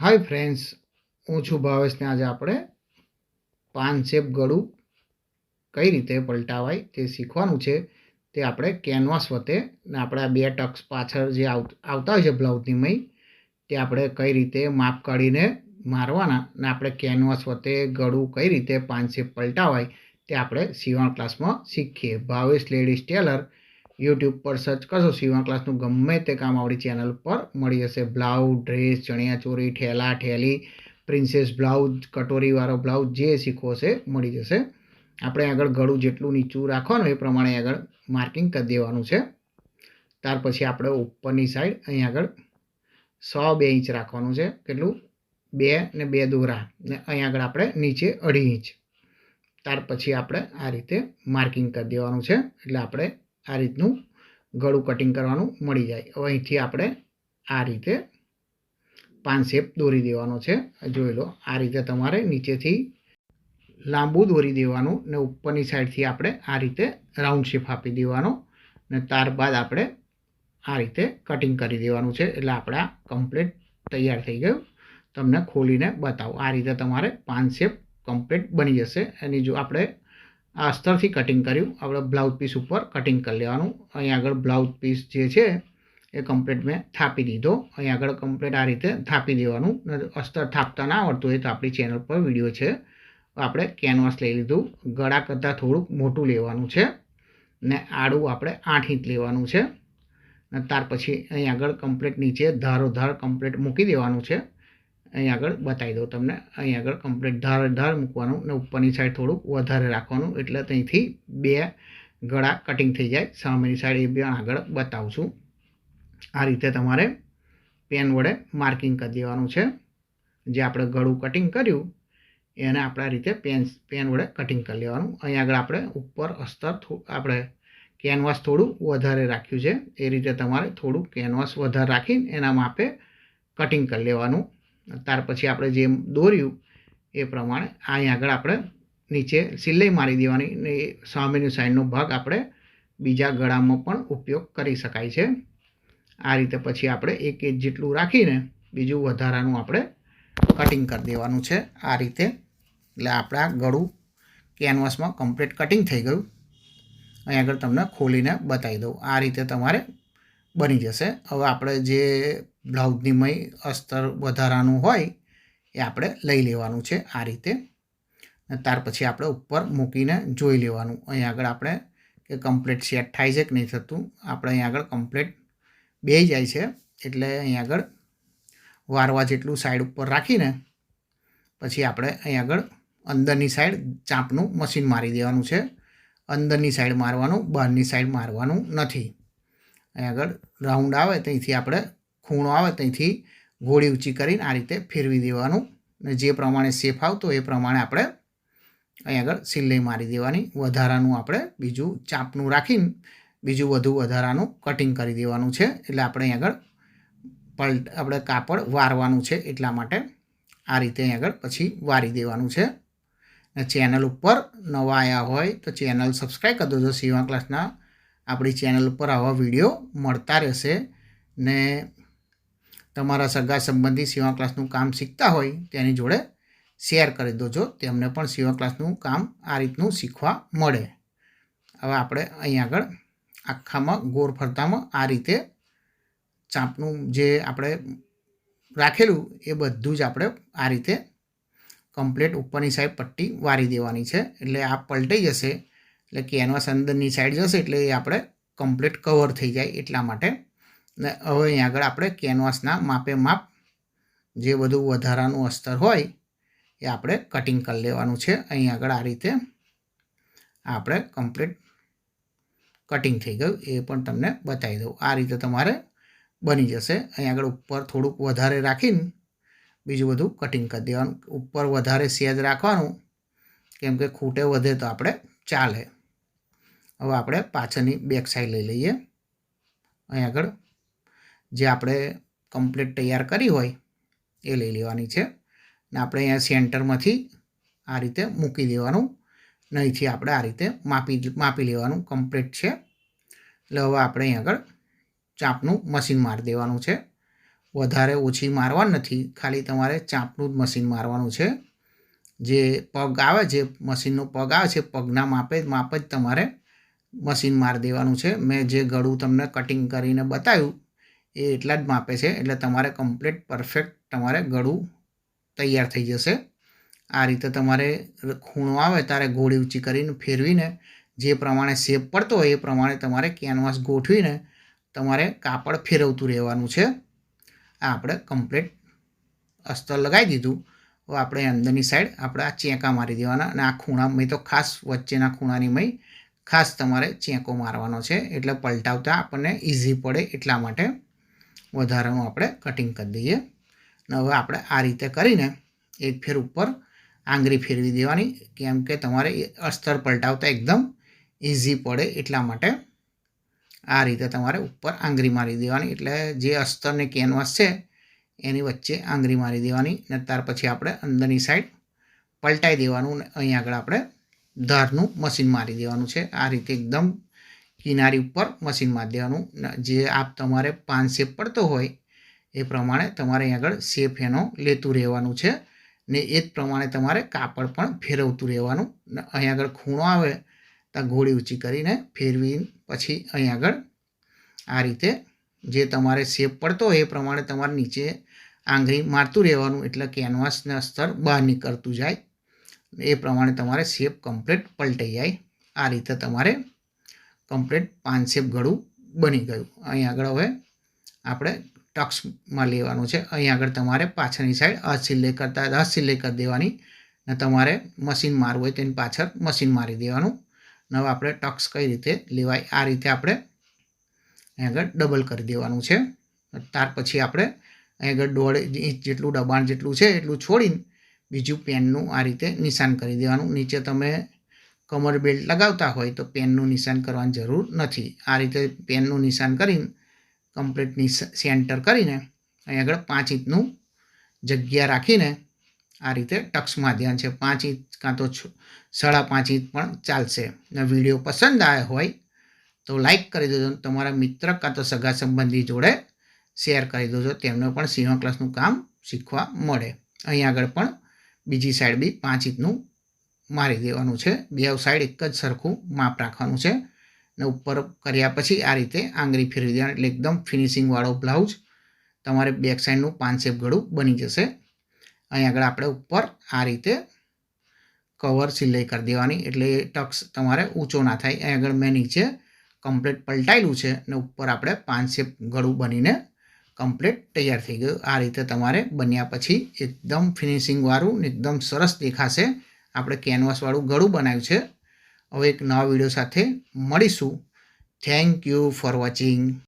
Hi friends હું છું ભાવેશને આજે આપણે પાન શેપ ગળું કઈ રીતે પલટાવાય તે શીખવાનું છે. તે આપણે કેનવાસ વતે ને આપણે આ બે ટક્સ પાછળ જે આવતા હોય છે બ્લાઉઝની મય તે આપણે કઈ રીતે માપ કાઢીને મારવાના ને આપણે કેનવાસ વતે ગળું કઈ રીતે પાન શેપ પલટાવાય તે આપણે સીવણ ક્લાસમાં શીખીએ. ભાવેશ લેડીઝ ટેલર યુટ્યુબ પર સર્ચ કરશો સીવણ ક્લાસનું ગમે તે કામ આપણી ચેનલ પર મળી જશે. બ્લાઉઝ ડ્રેસ ચણિયાચોળી ઠેલા, ઠેલી પ્રિન્સેસ બ્લાઉઝ કટોરીવાળો બ્લાઉઝ જે શીખવો છે મળી જશે. આપણે આગળ ગળું જેટલું નીચું રાખવાનું એ પ્રમાણે આગળ માર્કિંગ કરી દેવાનું છે. ત્યાર પછી આપણે ઉપરની સાઈડ અહીં આગળ સો બે ઇંચ રાખવાનું છે. કેટલું? બે ને બે દોરા ને અહીં આગળ આપણે નીચે અઢી ઇંચ. ત્યાર પછી આપણે આ રીતે માર્કિંગ કરી દેવાનું છે. એટલે આપણે આ રીતનું ગળું કટિંગ કરવાનું મળી જાય. હવે અહીંથી આપણે આ રીતે પાન શેપ દોરી દેવાનો છે. જોઈ લો, આ રીતે તમારે નીચેથી લાંબુ દોરી દેવાનું ને ઉપરની સાઈડથી આપણે આ રીતે રાઉન્ડ શેપ આપી દેવાનો ને ત્યારબાદ આપણે આ રીતે કટિંગ કરી દેવાનું છે. એટલે આપણે કમ્પ્લીટ તૈયાર થઈ ગયું. તમને ખોલીને બતાવો. આ રીતે તમારે પાન શેપ કમ્પ્લીટ બની જશે. એની જો આપણે આ અસ્તરથી કટિંગ કર્યું. આપણે બ્લાઉઝ પીસ ઉપર કટિંગ કરી લેવાનું. અહીં આગળ બ્લાઉઝ પીસ જે છે, એ કમ્પ્લીટ મેં થાપી દીધો. અહીં આગળ કમ્પ્લીટ આ રીતે થાપી દેવાનું. અસ્તર થાપતા ના આવડતું હોય તો આપણી ચેનલ પર વીડિયો છે. આપણે કેનવાસ લઈ લીધું. ગળા કરતાં થોડુંક મોટું લેવાનું છે. ને આડું આપણે આઠ ઇંચ લેવાનું છે. ને ત્યાર પછી અહીં આગળ કમ્પ્લીટ નીચે ધારોધાર કમ્પ્લેટ કમ્પ્લીટ મૂકી દેવાનું છે. અહીં આગળ બતાવી દઉં તમને. અહીં આગળ કમ્પ્લીટ ધાર ધાર મૂકવાનું ને ઉપરની સાઈડ થોડુંક વધારે રાખવાનું. એટલે ત્યાંથી બે ગળા કટિંગ થઈ જાય. સામેની સાઈડ એ બી આગળ બતાવું છું. આ રીતે તમારે પેન વડે માર્કિંગ કરી દેવાનું છે. જે આપણે ગળું કટિંગ કર્યું, એને આપણે આ રીતે પેન પેન વડે કટિંગ કરી લેવાનું. અહીં આગળ આપણે ઉપર અસ્તર આપણે કેનવાસ થોડું વધારે રાખ્યું છે. એ રીતે તમારે થોડું કેનવાસ વધારે રાખીને એના માપે કટિંગ કરી લેવાનું. ત્યાર પછી આપણે જેમ દોર્યું એ પ્રમાણે અહીં આગળ આપણે નીચે સિલાઈ મારી દેવાની ને સામેની સાઈડનો ભાગ આપણે બીજા ગળામાં પણ ઉપયોગ કરી શકાય છે. આ રીતે પછી આપણે એક ઇંચ જેટલું રાખીને બીજું વધારાનું આપણે કટિંગ કરી દેવાનું છે. આ રીતે એટલે આપણા ગળું કેનવાસમાં કમ્પ્લીટ કટિંગ થઈ ગયું. અહીં આગળ તમને ખોલીને બતાવી દઉં. આ રીતે તમારે બની જશે. હવે આપણે જે બ્લાઉઝની મય અસ્તર વધારાનું હોય એ આપણે લઈ લેવાનું છે આ રીતે. ત્યાર પછી આપણે ઉપર મૂકીને જોઈ લેવાનું. અહીં આગળ આપણે કે કમ્પ્લીટ સેટ થાય છે કે નહીં થતું, આપણે અહીં આગળ કમ્પ્લીટ બે જાય છે. એટલે અહીં આગળ વારવા જેટલું સાઈડ ઉપર રાખીને પછી આપણે અહીં આગળ અંદરની સાઈડ ચાંપનું મશીન મારી દેવાનું છે. અંદરની સાઈડ મારવાનું, બહારની સાઈડ મારવાનું નથી. અહીં આગળ રાઉન્ડ આવે, ત્યાંથી આપણે ખૂણો આવે ત્યાંથી ગોળી ઊંચી કરીને આ રીતે ફેરવી દેવાનું. ને જે પ્રમાણે શેપ આવતો એ પ્રમાણે આપણે અહીં આગળ સિલાઈ મારી દેવાની. વધારાનું આપણે બીજું ચાપનું રાખીને બીજું વધુ વધારાનું કટિંગ કરી દેવાનું છે. એટલે આપણે અહીં આગળ પલટ, આપણે કાપડ વારવાનું છે એટલા માટે આ રીતે અહીં આગળ પછી વારી દેવાનું છે. ને ચેનલ ઉપર નવા આવ્યા હોય તો ચેનલ સબસ્ક્રાઈબ કરી દેજો. સીવા ક્લાસના આપણી ચેનલ ઉપર આવા વીડિયો મળતા રહેશે. ને તમારા સગા સંબંધી સેવા ક્લાસનું કામ શીખતા હોય તેની જોડે શેર કરી દોજો. તેમને પણ સેવા ક્લાસનું કામ આ રીતનું શીખવા મળે. હવે આપણે અહીં આગળ આખામાં ગોળ ફરતામાં આ રીતે ચાંપનું જે આપણે રાખેલું એ બધું જ આપણે આ રીતે કમ્પ્લીટ ઉપરની સાઈડ પટ્ટી વારી દેવાની છે. એટલે આ પલટાઈ જશે. એટલે કેનવાસ અંદરની સાઈડ જશે એટલે એ આપણે કમ્પ્લીટ કવર થઈ જાય એટલા માટે ને હવે અહીં આગળ આપણે કેનવાસના માપે માપ જે બધું વધારાનું અસ્તર હોય એ આપણે કટિંગ કરી લેવાનું છે. અહીં આગળ આ રીતે આપણે કમ્પ્લીટ કટિંગ થઈ ગયું. એ પણ તમને બતાવી દઉં. આ રીતે તમારે બની જશે. અહીં આગળ ઉપર થોડુંક વધારે રાખીને બીજું બધું કટિંગ કરી દેવાનું. ઉપર વધારે સેજ રાખવાનું, કેમ કે ખૂટે વધે તો આપણે ચાલે. હવે આપણે પાછળની બેક સાઈડ લઈ લઈએ. અહીં આગળ જે આપણે કમ્પ્લીટ તૈયાર કરી હોય, એ લઈ લેવાની છે. ને આપણે અહીંયા સેન્ટરમાંથી આ રીતે મૂકી દેવાનું. નહીંથી આપણે આ રીતે માપી માપી લેવાનું કમ્પ્લીટ છે. એટલે હવે આપણે અહીં આગળ ચાપનું મશીન મારી દેવાનું છે. વધારે ઓછી મારવા નથી, ખાલી તમારે ચાંપનું જ મશીન મારવાનું છે. જે પગ આવે છે મશીનનો પગ આવે છે, પગના માપે, માપ જ તમારે મશીન મારી દેવાનું છે. મેં જે ગળું તમને કટિંગ કરીને બતાવ્યું એ એટલા જ માપે છે. એટલે તમારે કમ્પ્લીટ પરફેક્ટ તમારે ગળું તૈયાર થઈ જશે. આ રીતે તમારે ખૂણો આવે ત્યારે ગોળી ઊંચી કરીને ફેરવીને જે પ્રમાણે શેપ પડતો હોય એ પ્રમાણે તમારે કેનવાસ ગોઠવીને તમારે કાપડ ફેરવતું રહેવાનું છે. આ આપણે કમ્પ્લીટ અસ્તર લગાવી દીધું. હવે આપણે અંદરની સાઈડ આપણે આ ચેંકા મારી દેવાના અને આ ખૂણા મેં તો ખાસ વચ્ચેના ખૂણાની મય ખાસ તમારે ચેંકો મારવાનો છે. એટલે પલટાવતા આપણને ઇઝી પડે એટલા માટે. વધારાનું આપણે કટિંગ કરી દઈએ. ને હવે આપણે આ રીતે કરીને એક ફેર ઉપર આંગળી ફેરવી દેવાની, કેમ કે તમારે અસ્તર પલટાવતા એકદમ ઇઝી પડે એટલા માટે આ રીતે તમારે ઉપર આંગળી મારી દેવાની. એટલે જે અસ્તર ને કેનવાસ છે, એની વચ્ચે આંગળી મારી દેવાની ને ત્યાર પછી આપણે અંદરની સાઈડ પલટાઈ દેવાનું ને અહીં આગળ આપણે ધારનું મશીન મારી દેવાનું છે. આ રીતે એકદમ કિનારી ઉપર મશીનમાં દેવાનું જે આપ તમારે પાન શેપ પડતો હોય, એ પ્રમાણે તમારે આગળ શેપ એનો લેતું રહેવાનું છે. ને એ જ પ્રમાણે તમારે કાપડ પણ ફેરવતું રહેવાનું. અહીં આગળ ખૂણો આવે, ત્યાં ઘોડી ઊંચી કરીને ફેરવી પછી અહીં આગળ આ રીતે જે તમારે શેપ પડતો હોય, એ પ્રમાણે તમારે નીચે આંગળી મારતું રહેવાનું, એટલે કેનવાસના સ્તર બહાર નીકળતું જાય. એ પ્રમાણે તમારે શેપ કમ્પ્લીટ પલટાઈ જાય. આ રીતે તમારે કમ્પ્લીટ પાન શેપ ગળું બની ગયું. અહીં આગળ હવે આપણે ટક્સમાં લેવાનું છે. અહીં આગળ તમારે પાછળની સાઈડ અ સિલાઈ કરતા દસ સિલાઈ કરી દેવાની. ને તમારે મશીન મારવું હોય તેની પાછળ મશીન મારી દેવાનું. ને આપણે ટક્સ કઈ રીતે લેવાય? આ રીતે આપણે અહીં આગળ ડબલ કરી દેવાનું છે. ત્યાર પછી આપણે અહીં આગળ દોઢ ઇંચ જેટલું દબાણ જેટલું છે એટલું છોડીને બીજું પેનનું આ રીતે નિશાન કરી દેવાનું. નીચે તમે કમર બેલ્ટ લગાવતા હોય તો પેનનું નિશાન કરવાની જરૂર નથી. આ રીતે પેનનું નિશાન કરીને કમ્પ્લીટ સેન્ટર કરીને અહીં આગળ પાંચ ઇંચનું જગ્યા રાખીને આ રીતે ટક્સમાં ધ્યાન છે. પાંચ ઇંચ કાં તો સાડા પાંચ ઇંચ પણ ચાલશે. ને વીડિયો પસંદ આવ્યો હોય તો લાઈક કરી દેજો તમારા મિત્ર કાં તો સગા સંબંધી જોડે શેર કરી દેજો. તેમને પણ સિંહ ક્લાસનું કામ શીખવા મળે. અહીં આગળ પણ બીજી સાઈડ બી પાંચ ઇંચનું મારી દેવાનું છે. બે સાઈડ એક જ સરખું માપ રાખવાનું છે. ને ઉપર કર્યા પછી આ રીતે આંગળી ફેરવી દેવાની. એટલે એકદમ ફિનિશિંગવાળો બ્લાઉઝ તમારે બેક સાઈડનું પાંચ શેપ ગળું બની જશે. અહીં આગળ આપણે ઉપર આ રીતે કવર સિલાઈ કરી દેવાની. એટલે એ ટક્સ તમારે ઊંચો ના થાય. અહીં આગળ મેં નીચે કમ્પ્લેટ પલટાયેલું છે ને ઉપર આપણે પાંચ શેપ ગળું બનીને કમ્પ્લીટ તૈયાર થઈ ગયું. આ રીતે તમારે બન્યા પછી એકદમ ફિનિશિંગવાળું એકદમ સરસ દેખાશે. આપણે કેનવાસવાળું ગળું બનાવ્યું છે. હવે એક નવા વીડિયો સાથે મળીશું. Thank you for watching